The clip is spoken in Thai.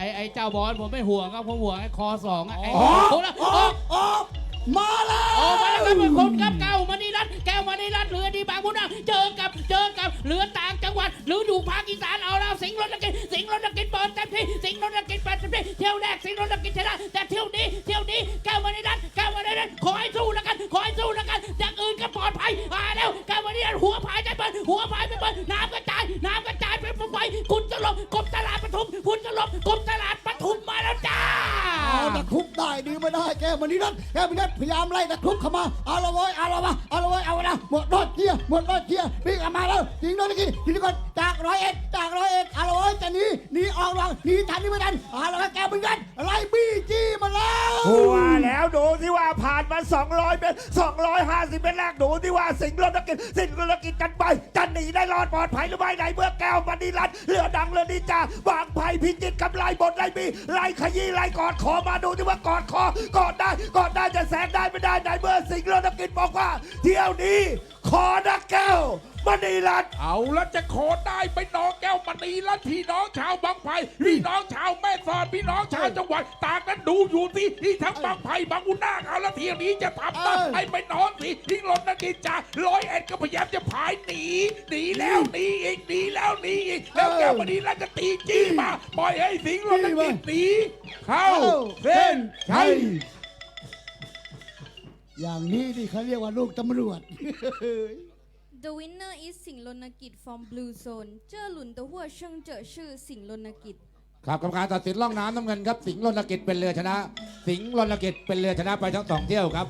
อ้ไอ้เจ้าบอลผมไม่ห่วงครับผมห่วงไอ้คอสองอะไอ้อ๋อโอ้ละอโอ้อกออกมาแล้ว โอ้มาแล้วครับเป็นคนครับเก้ามณีรัตน์แก้วมณีรัตน์เรือดีบางพุนนาเจอกับเจอกับเรือต่างจังหวัดหรืออยู่ภาคอีสานเอาแล้วสิงห์รถนกิจสิงห์รถนกิจเปิดเต็มที่สิงห์รถนกิจเปิดเต็มที่เที่ยวแรกสิงห์รถนกิจชนะแต่เที่ยวนี้เที่ยวนี้แก้วมณีรัตน์แก้วมณีรัตน์ขอให้สู้แล้วกันขอให้สู้แล้วกันอย่างอื่นก็ปลอดภัยมาแล้วแก้วมณีรัตน์หัวพายใจเปิดหัวพายไปเปิดน้ำก คุณจะลบกบตลาดปทุม คุณจะลบกบตลาดปทุมมาแล้วจ้าเอาตะครุบได้ดีไม่ได้แกมันนี่นั่นแกมันนี่พยายามไล่ตะครุบเข้ามาเอาละเว้ยเอาละวะเอาละเว้ยเอาละหมดรอดเกียร์หมดรอดเกียร์วิ่งออกมาแล้วยิงโดนตะกี้ทีนี้ก่อนจากร้อยเอ็ดจากร้อยเอ็ดเอาละเว้ยจะหนีหนีออกหลังหนีทันนี่ไม่ทันเอาละแกมันนี่ไล่ หัวแล้วดูที่ว่าผ่านมา 200เมตร250เมตรแรกดูที่ว่าสิงห์รถกิจสิงห์รถกิจกันไปจะหนีได้รอดปลอดภัยหรือไม่ไหนเมื่อแก้วมณีรัตน์เรือดังเรือดีจ้าวางไผ่พิจิตรกับไลบทไล่บีไล่ขยี้ไล่กอดคอมาดูที่ว่ากอดคอกอดได้กอดได้จะแสงได้ไม่ได้ไหนเมื่อสิงห์รถกิจบอกว่า เที่ยวนี้ขอนักแก้ว มณีรัตน์เอาแล้วจะขอได้ไปน้องแก้วมณีและพี่น้องชาวบางไผ่พี่น้องชาวแม่สอดพี่น้องชาวจังหวัดต่างนั้นดูอยู่ที่ที่ทั้งบางไผ่บางอุนาคเอาแล้วเที่ยวนี้จะทำได้ให้ไปนอนสิทิ้งรถนักกินจ่าร้อยเอ็ดก็พยายามจะพายหนีหนีแล้วหนีอีกหนีแล้วหนีอีกแล้วแก้วมณีแล้วจะตีจี้มาปล่อยให้สิงห์รถนักกินหนีเข้าเส้นชัยอย่างนี้ที่เขาเรียกว่าลูกตำรวจ The winner is สิงห์รณกิจ from Blue Zone เจ้อหลุนตัวหัวเชิงเจอชื่อสิงห์รณกิจ ครับกรรมการตัดสินล่องน้ำน้ำเงินครับ สิงห์รณกิจเป็นเรือชนะ สิงห์รณกิจเป็นเรือชนะไปทั้งสองเที่ยวครับ